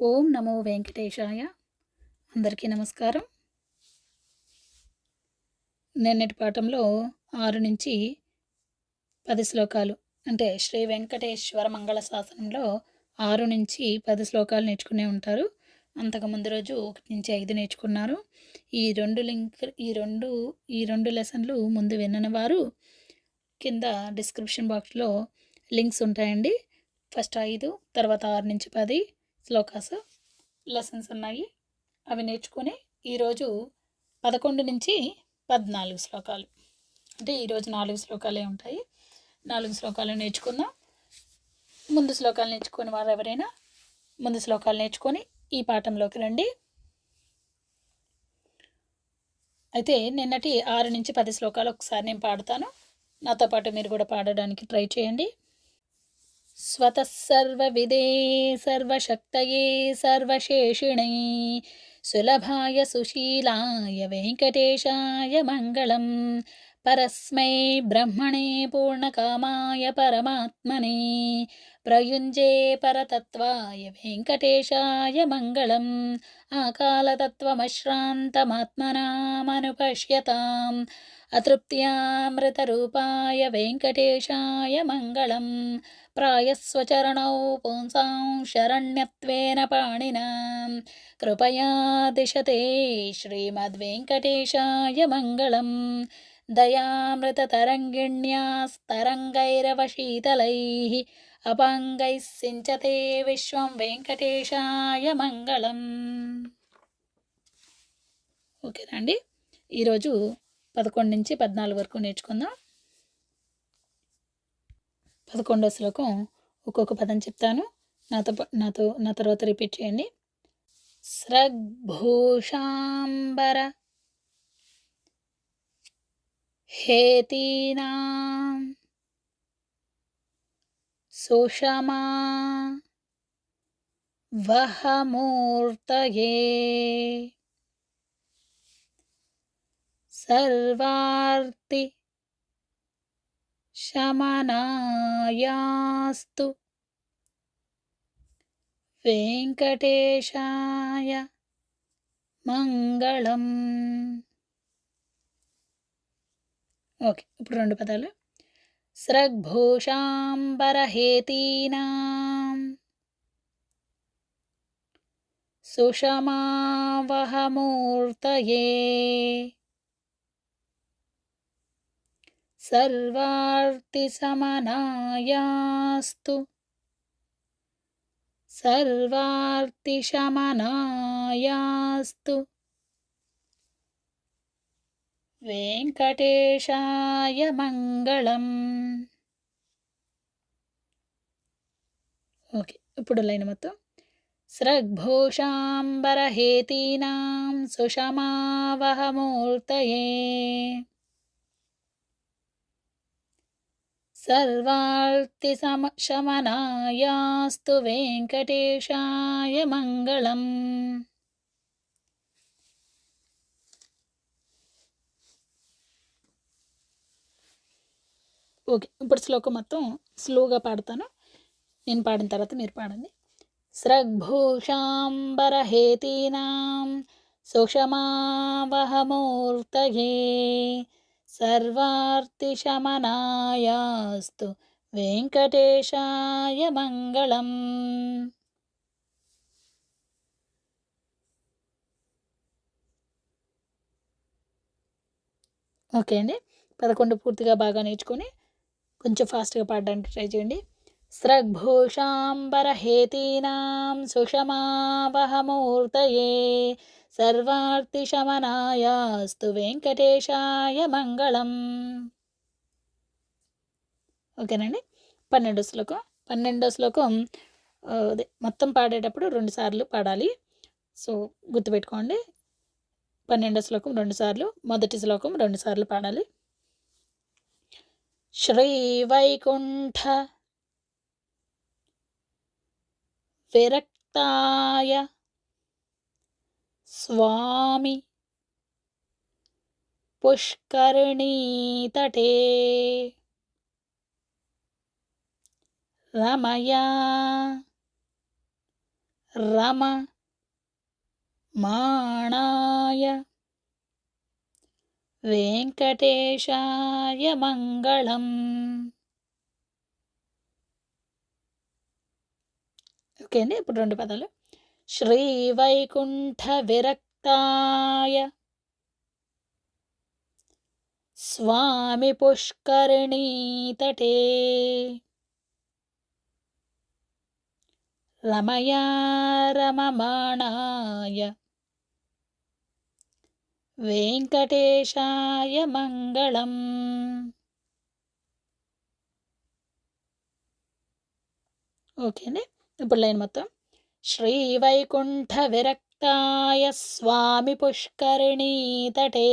ఓం నమో వెంకటేశాయ. అందరికీ నమస్కారం. నిన్నటి పాఠంలో ఆరు నుంచి పది శ్లోకాలు అంటే శ్రీ వెంకటేశ్వర మంగళ శాసనంలో ఆరు నుంచి పది శ్లోకాలు నేర్చుకునే ఉంటారు. అంతకు ముందు రోజు ఒకటి నుంచి ఐదు నేర్చుకున్నారు. ఈ రెండు లింక్ ఈ రెండు ఈ రెండు లెసన్లు ముందు వినని వారు కింద డిస్క్రిప్షన్ బాక్స్లో లింక్స్ ఉంటాయండి. ఫస్ట్ ఐదు తర్వాత ఆరు నుంచి పది శ్లోకాస్ లెసన్స్ ఉన్నాయి. అవి నేర్చుకొని ఈరోజు పదకొండు నుంచి పద్నాలుగు శ్లోకాలు. అంటే ఈరోజు నాలుగు శ్లోకాలే ఉంటాయి. నాలుగు శ్లోకాలు నేర్చుకుందాం. ముందు శ్లోకాలు నేర్చుకుని వారు ఎవరైనా ముందు శ్లోకాలు నేర్చుకొని ఈ పాఠంలోకి రండి. అయితే నిన్నటి ఆరు నుంచి పది శ్లోకాలు ఒకసారి నేను పాడతాను. నాతో పాటు మీరు కూడా పాడడానికి ట్రై చేయండి. स्वतः सर्वविदे सर्वशक्तये सर्वशेषिणे सुलभाय सुशीलाय वेङ्कटेशाय मङ्गलं परस्मै ब्रह्मणे पूर्णकामाय परमात्मने प्रयुञ्जे परतत्त्वाय वेङ्कटेशाय मङ्गलम् आकालतत्त्वमश्रान्तमात्मनामनुपश्यताम् अतृप्त्यामृतरूपाय वेङ्कटेशाय मङ्गलं ప్రాయస్వచరణౌ పుంసాం శరణ్యత్వేన పాణినా. కృపయా దిశతే శ్రీమద్వెంకటేశాయ మంగళం. దయామృతరంగిణ్యాస్తరంగైరవశీతలై అపంగైస్సించతే విశ్వం వెంకటేశాయ మంగళం. ఓకేనా అండి? ఈరోజు పదకొండు నుంచి పద్నాలుగు వరకు నేర్చుకుందాం. పదకొండో శ్లోకం ఒక్కొక్క పదం చెప్తాను నాతో నాతో నా తర్వాత రిపీట్ చేయండి స్రగ్భూషాంబర హేతీనా సుషమా వహమూర్తయే सर्वार्ति शमनायास्तु వెంకటేశాయ మంగళం ఓకే ఇప్పుడు రెండు పదాలు స్రగ్భూషాంబరహేతీనాం సుషమావహమూర్తయే सर्वार्तिशमनायास्तु सर्वार्तिशमनायास्तु వెంకటేశాయ మంగళం ఓకే ఇప్పుడు లైన్ మొత్తం స్రగ్భూషాంబరహేతీనాం సుషమావహమూర్తయే సర్వార్తిసమ శమనాయాస్తు వెంకటేశాయ మంగళం. ఓకే ఇప్పుడు శ్లోకం మొత్తం స్లోగా పాడతాను. నేను పాడిన తర్వాత మీరు పాడండి. స్రగ్భూషాంబరహేతీనాం సుషమావహమూర్తయే సర్వార్తిశమనాయాస్తు వెంకటేశాయ మంగళం. ఓకే అండి. పదకొండు పూర్తిగా బాగా నేర్చుకొని కొంచెం ఫాస్ట్గా పాడడానికి ట్రై చేయండి. స్రగ్భూషాంబరహేతీనాం సుషమావహమూర్తయే సర్వార్థిశమనాయాస్తు వెంకటేశాయ మంగళం. ఓకేనండి? పన్నెండో శ్లోకం. పన్నెండో శ్లోకం అదే మొత్తం పాడేటప్పుడు రెండు సార్లు పాడాలి. సో గుర్తుపెట్టుకోండి. పన్నెండో శ్లోకం రెండు సార్లు మొదటి శ్లోకం రెండు సార్లు పాడాలి. శ్రీ వైకుంఠ విరక్తాయ స్వామి. పుష్కరిణీతటే రమయా. రమ. మాణాయ. వెంకటేశాయ మంగళం. ఓకే అండి ఇప్పుడు రెండు పదాలు. శ్రీ వైకుంఠ విరక్తాయ స్వామి పుష్కరిణీతటే రమయా రమమాణాయ వెంకటేశాయ మంగళం ఓకేనే ఇప్పుడు లైన్ మొత్తం శ్రీ వైకుంఠ విరక్తాయ స్వామి పుష్కరిణీతటే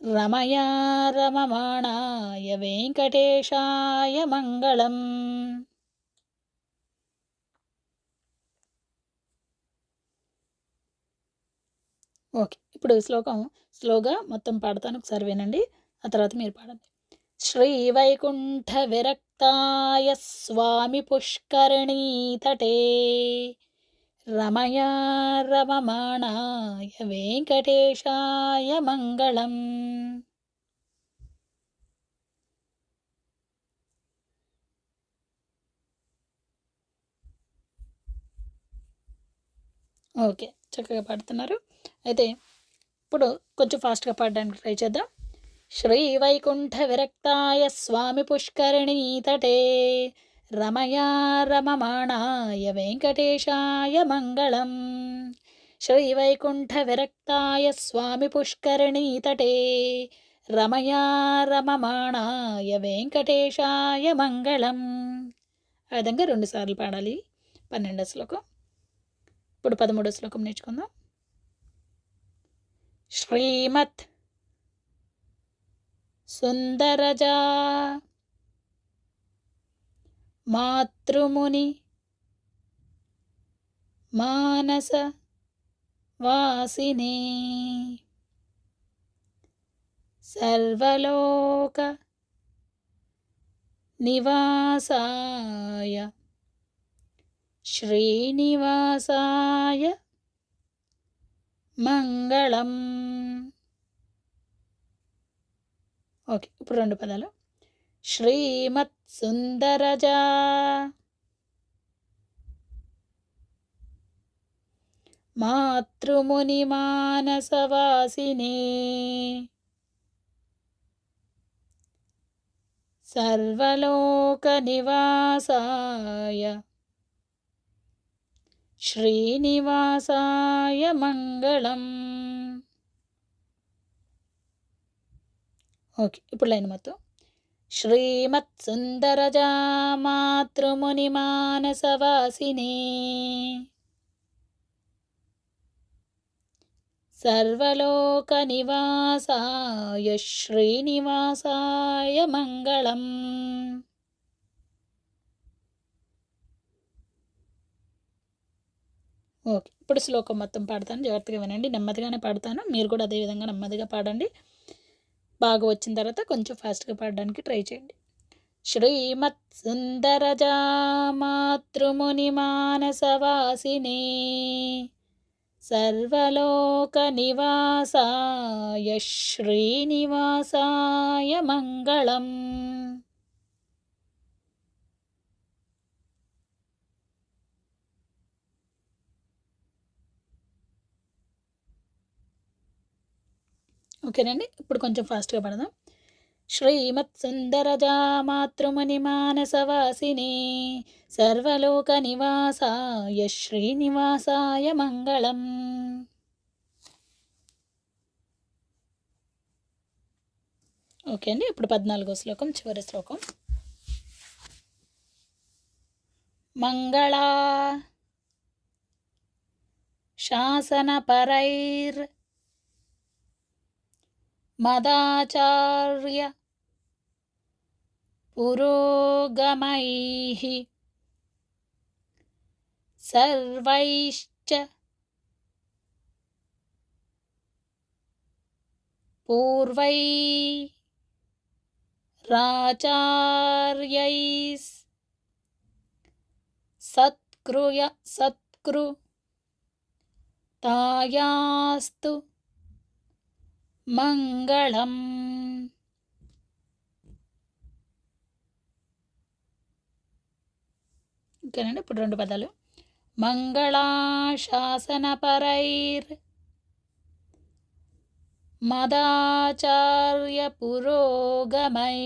రమయా రమమాణాయ వెంకటేశాయ మంగళం ఓకే ఇప్పుడు శ్లోకం స్లోగా మొత్తం పాడతాను ఒకసారి వినండి ఆ తర్వాత మీరు పాడండి. శ్రీ వైకుంఠ విరక్తాయ స్వామి పుష్కరిణీతటే రమయా వెంకటేశాయ మంగళం ఓకే చక్కగా పాడుతున్నారు. అయితే ఇప్పుడు కొంచెం ఫాస్ట్గా పాడడానికి ట్రై చేద్దాం. శ్రీవైకుంఠ విరక్తాయ స్వామి పుష్కరిణీతటే రమయా రమమాణాయ వెంకటేశాయ మంగళం శ్రీవైకుంఠ విరక్తాయ స్వామి పుష్కరిణీతటే రమయా రమమాణాయ వెంకటేశాయ మంగళం ఆ విధంగా రెండుసార్లు పాడాలి పన్నెండో శ్లోకం. ఇప్పుడు పదమూడో శ్లోకం నేర్చుకుందాం. శ్రీమత్ సుందరజా. మాతృముని మానస వాసినే. సర్వలోక నివాసాయ శ్రీనివాసాయ మంగళం. ఓకే ఇప్పుడు రెండు పదాలు. శ్రీమత్ సుందరజ మాతృముని మానసవాసినే. సర్వలోక నివాసాయ శ్రీనివాసాయ ఓకే ఇప్పుడు లైన్ మొత్తం. శ్రీమత్ సుందరజా మాతృముని మానసవాసినే సర్వలోక నివాసాయ శ్రీనివాసాయ మంగళం. ఓకే ఇప్పుడు శ్లోకం మొత్తం పాడతాను. జాగ్రత్తగా వినండి. నెమ్మదిగానే పాడతాను. మీరు కూడా అదే విధంగా నెమ్మదిగా పాడండి. బాగా వచ్చిన తర్వాత కొంచెం ఫాస్ట్గా పాడడానికి ట్రై చేయండి. శ్రీమత్ సుందరజా మాతృముని మానసవాసినే సర్వలోక నివాసాయ శ్రీనివాసాయ ఓకేనండి? ఇప్పుడు కొంచెం ఫాస్ట్గా పడదాం. శ్రీమత్ సుందరజా మాతృముని మానసవాసిని సర్వలోక నివాసాయ శ్రీనివాసాయ మంగళం. ఓకే అండి ఇప్పుడు పద్నాలుగో శ్లోకం చివరి శ్లోకం. మంగళా శాసనపరైర్ मदाचार्य पुरोगमैः सर्वैश्च पूर्वै राचार्यैः सत्कृय सत्कृ सत्कृतायास्तु మంగళం. ఇంకేనండి? ఇప్పుడు రెండు పదాలు. మంగళాశాసనపరైర్ మదాచార్య పురోగమై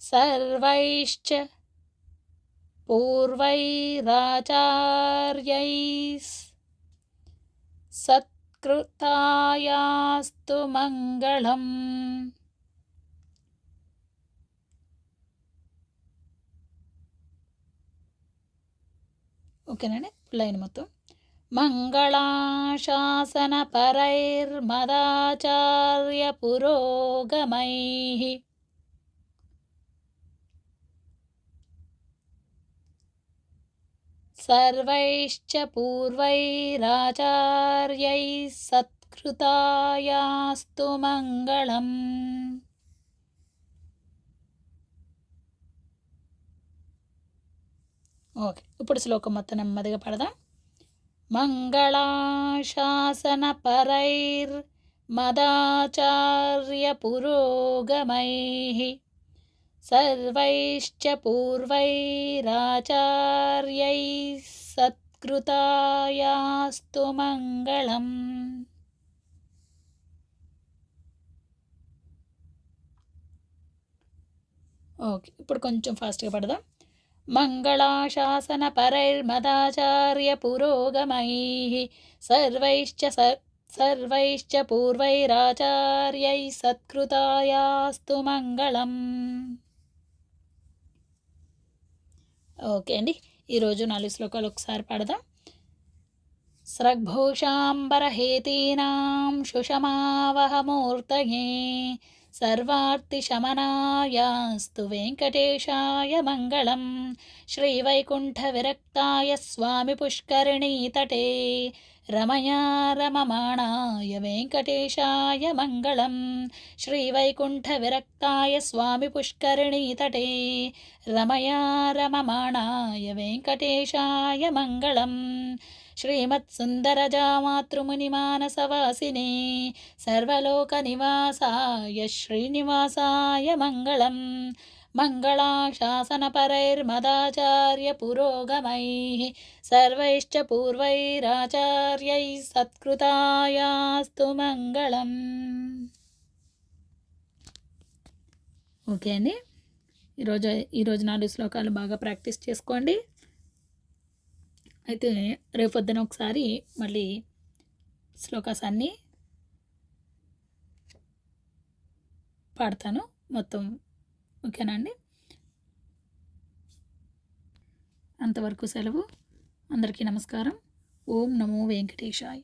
సర్వైశ్చ పూర్వైరాచార్యై सत्कृतायास्तु मङ्गलम् ఓకేనండి లైన్ మొత్తం मङ्गलाशासनपरैर्मदाचार्यपुरोगमैः सर्वैश्च पूर्वैराचार्यैः सत्कृतायास्तु मङ्गलम् ఓకే ఇప్పుడు శ్లోకం మొత్తం నెమ్మదిగా పడదాం मङ्गलाशासनपरैर्मदाचार्यपुरोगमैः सर्वैश्च पूर्वैराचार्यैः सत्कृतायास्तु मङ्गलम् ఓకే ఇప్పుడు కొంచెం ఫాస్ట్గా పడదాం मङ्गलाशासनपरैर्मदाचार्यपुरोगमैः सर्वैश्च सर्वैश्च पूर्वैराचार्यैः सत्कृतायास्तु मङ्गलम् ఓకే అండి ఈరోజు నాలుగు శ్లోకాలు ఒకసారి పాడదాం స్రగ్భూషాంబరహేతీనాం సుషమావహమూర్తయే सर्वार्तिशमनायास्तु वेङ्कटेशाय मङ्गलं श्रीवैकुण्ठविरक्ताय स्वामिपुष्करिणीतटे रमया रममाणाय वेङ्कटेशाय मङ्गलं श्रीवैकुण्ठविरक्ताय स्वामिपुष्करिणीतटे रमया रममाणाय वेङ्कटेशाय मङ्गलम् श्रीमत्सुन्दरजामातृमुनिमानसवासिने सर्वलोकनिवासाय श्रीनिवासाय मङ्गलम् मङ्गलाशासनपरैर्मदाचार्यपुरोगमैः सर्वैश्च पूर्वैराचार्यैः సత్కృతాయాస్తు మంగళం ఓకే అండి ఈరోజు ఈరోజు నాలుగు శ్లోకాలు బాగా ప్రాక్టీస్ చేసుకోండి అయితే రేపొద్దున ఒకసారి మళ్ళీ శ్లోకాస్ అన్నీ పాడతాను మొత్తం ఓకేనా అండి? అంతవరకు సెలవు. అందరికీ నమస్కారం. ఓం నమో వెంకటేశాయ.